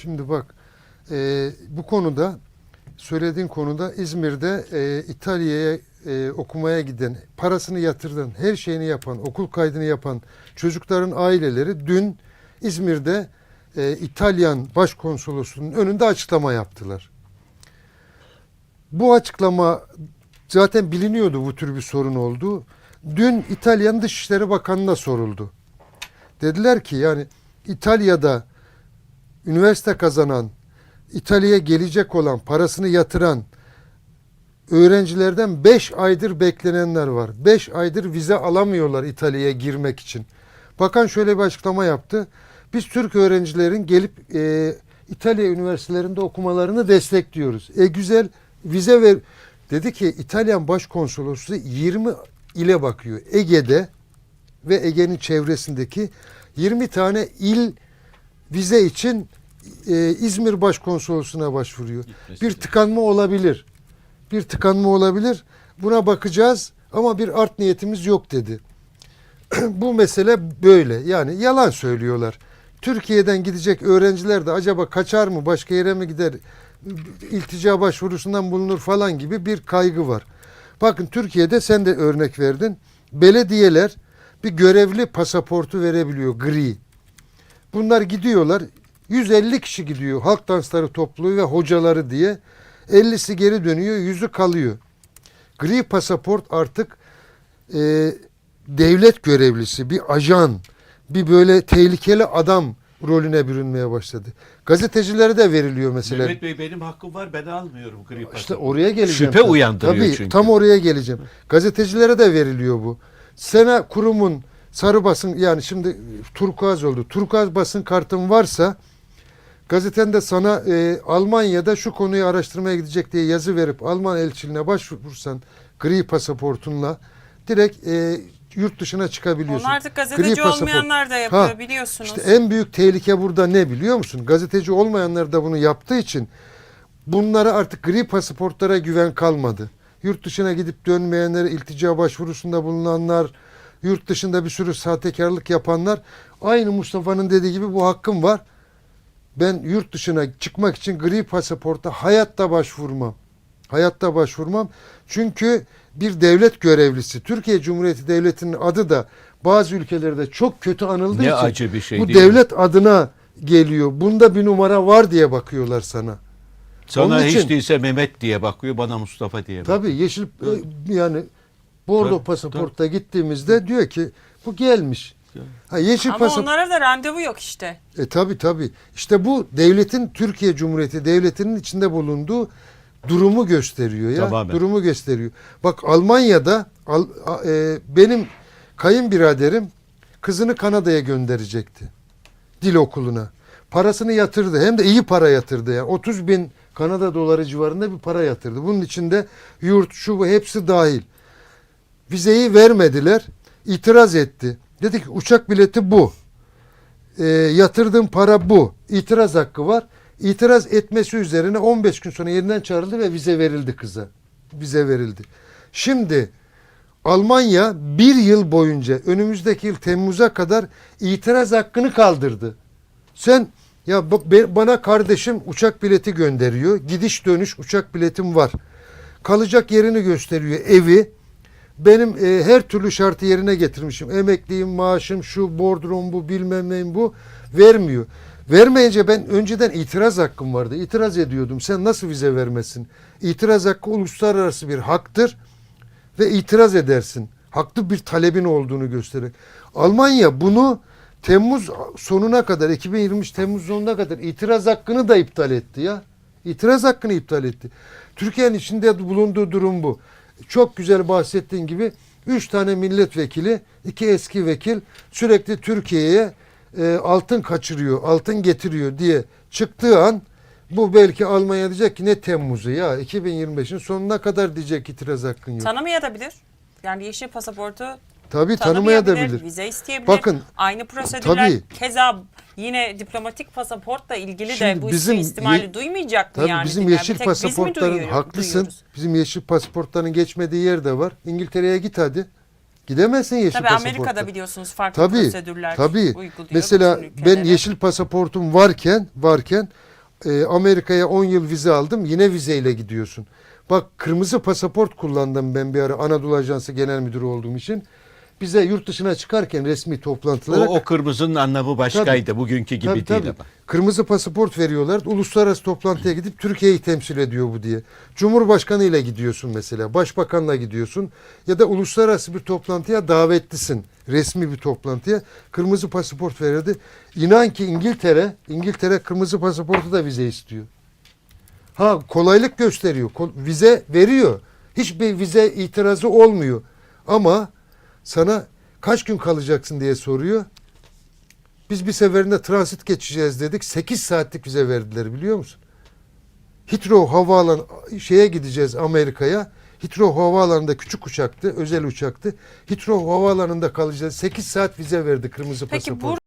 Şimdi bak e, bu konuda söylediğin konuda İzmir'de e, İtalya'ya e, okumaya giden, parasını yatırdan, her şeyini yapan, okul kaydını yapan çocukların aileleri dün İzmir'de e, İtalyan Başkonsolosluğu'nun önünde açıklama yaptılar. Bu açıklama zaten biliniyordu bu tür bir sorun olduğu. Dün İtalyan Dışişleri Bakanı'na soruldu. Dediler ki yani İtalya'da üniversite kazanan, İtalya'ya gelecek olan, parasını yatıran öğrencilerden 5 aydır beklenenler var. 5 aydır vize alamıyorlar İtalya'ya girmek için. Bakan şöyle bir açıklama yaptı. Biz Türk öğrencilerin gelip e, İtalya üniversitelerinde okumalarını destekliyoruz. E güzel vize ver. Dedi ki İtalyan Başkonsolosluğu 20 ile bakıyor. Ege'de ve Ege'nin çevresindeki 20 tane il vize için e, İzmir Başkonsolosluğu'na başvuruyor. Gitmesi Bir tıkanma olabilir. Bir tıkanma olabilir. Buna bakacağız ama bir art niyetimiz yok dedi. Bu mesele böyle. Yani yalan söylüyorlar. Türkiye'den gidecek öğrenciler de acaba kaçar mı, başka yere mi gider, iltica başvurusundan bulunur falan gibi bir kaygı var. Bakın Türkiye'de sen de örnek verdin. Belediyeler bir görevli pasaportu verebiliyor gri. Bunlar gidiyorlar. 150 kişi gidiyor. Halk dansları topluluğu ve hocaları diye. 50'si geri dönüyor, yüzü kalıyor. Gri pasaport artık e, devlet görevlisi, bir ajan, bir böyle tehlikeli adam rolüne bürünmeye başladı. Gazetecilere de veriliyor mesela. Mehmet Bey benim hakkım var ben almıyorum gri İşte pasaport. oraya geleceğim. Şüphe uyandırıyor Tabii, çünkü. Tam oraya geleceğim. Gazetecilere de veriliyor bu. Sena kurumun sarı basın yani şimdi turkuaz oldu. Turkuaz basın kartın varsa gazetende sana e, Almanya'da şu konuyu araştırmaya gidecek diye yazı verip Alman elçiliğine başvurursan gri pasaportunla direkt e, yurt dışına çıkabiliyorsun. Onu artık Gri gazeteci pasaport. olmayanlar da yapıyor Ha, biliyorsunuz. İşte en büyük tehlike burada ne biliyor musun? Gazeteci olmayanlar da bunu yaptığı için bunlara artık gri pasaportlara güven kalmadı. Yurt dışına gidip dönmeyenler, iltica başvurusunda bulunanlar, yurt dışında bir sürü sahtekarlık yapanlar aynı Mustafa'nın dediği gibi bu hakkım var. Ben yurt dışına çıkmak için gri pasaporta hayatta başvurmam. Hayatta başvurmam. Çünkü bir devlet görevlisi, Türkiye Cumhuriyeti Devleti'nin adı da bazı ülkelerde çok kötü anıldığı Ne için acı bir şey bu değil mi? devlet adına geliyor. Bunda bir numara var diye bakıyorlar sana. Sana Onun hiç için- değilse Mehmet diye bakıyor bana Mustafa diye bakıyor. Tabii yeşil e, yani bordo Tabii, pasaportta gittiğimizde diyor ki bu gelmiş. Ha, yeşil Ama pasaport. onlara da randevu yok işte. E tabi tabi. İşte bu devletin Türkiye Cumhuriyeti devletinin içinde bulunduğu durumu gösteriyor ya. Tamamen. Durumu gösteriyor. Bak Almanya'da Al- a- e, benim kayınbiraderim kızını Kanada'ya gönderecekti. Dil okuluna. Parasını yatırdı. Hem de iyi para yatırdı. Yani 30 bin Kanada doları civarında bir para yatırdı. Bunun içinde yurt, şu bu hepsi dahil. Vizeyi vermediler. İtiraz etti. Dedi ki uçak bileti bu e, yatırdığım para bu. İtiraz hakkı var. İtiraz etmesi üzerine 15 gün sonra yerinden çağrıldı ve vize verildi kıza. Vize verildi. Şimdi Almanya bir yıl boyunca önümüzdeki yıl Temmuz'a kadar itiraz hakkını kaldırdı. Sen ya ba- be- bana kardeşim uçak bileti gönderiyor. Gidiş dönüş uçak biletim var. Kalacak yerini gösteriyor evi. Benim e, her türlü şartı yerine getirmişim. Emekliyim, maaşım şu, bordrom bu, bilmem neyim bu. Vermiyor. Vermeyince ben önceden itiraz hakkım vardı. İtiraz ediyordum. Sen nasıl vize vermesin? İtiraz hakkı uluslararası bir haktır ve itiraz edersin. Haklı bir talebin olduğunu gösterir. Almanya bunu Temmuz sonuna kadar 2023 Temmuz sonuna kadar itiraz hakkını da iptal etti ya. İtiraz hakkını iptal etti. Türkiye'nin içinde bulunduğu durum bu. Çok güzel bahsettiğin gibi 3 tane milletvekili, iki eski vekil sürekli Türkiye'ye e, altın kaçırıyor, altın getiriyor diye çıktığı an bu belki Almanya diyecek ki ne Temmuz'u ya 2025'in sonuna kadar diyecek itiraz hakkın yok. Tanımayabilir. Yani yeşil pasaportu Tabii tanımaya da bilir. vize isteyebilir. Bakın, Aynı prosedürler tabii. keza yine diplomatik pasaportla ilgili Şimdi de bu bizim ihtimali duymayacak mı Tabii yani? bizim yeşil mi pasaportların duyuyor- haklısın. duyuyoruz? Bizim yeşil pasaportların geçmediği yer de var. İngiltere'ye git hadi. Gidemezsin yeşil Tabii pasaportla. Amerika'da biliyorsunuz farklı Tabii, prosedürler tabii. uyguluyor. Mesela ben yeşil pasaportum varken varken e, Amerika'ya 10 yıl vize aldım. Yine vizeyle gidiyorsun. Bak kırmızı pasaport kullandım ben bir ara Anadolu Ajansı Genel Müdürü olduğum için. Bize yurt dışına çıkarken resmi O, toplantılara o kırmızının anlamı başkaydı. Bugünkü gibi Tabii, değil tabii. ama. Kırmızı pasaport veriyorlar. Uluslararası toplantıya gidip Türkiye'yi temsil ediyor bu diye. Cumhurbaşkanı ile gidiyorsun mesela. Başbakanla gidiyorsun. Ya da uluslararası bir toplantıya davetlisin. Resmi bir toplantıya. Kırmızı pasaport verirdi. İnan ki İngiltere, İngiltere kırmızı pasaportu da vize istiyor. Ha kolaylık gösteriyor. Vize veriyor. Hiçbir vize itirazı olmuyor. Ama sana kaç gün kalacaksın diye soruyor. Biz bir seferinde transit geçeceğiz dedik. 8 saatlik vize verdiler biliyor musun? Heathrow havaalanı şeye gideceğiz Amerika'ya. Heathrow havaalanında küçük uçaktı, özel uçaktı. Heathrow havaalanında kalacağız. 8 saat vize verdi kırmızı Peki pasaport.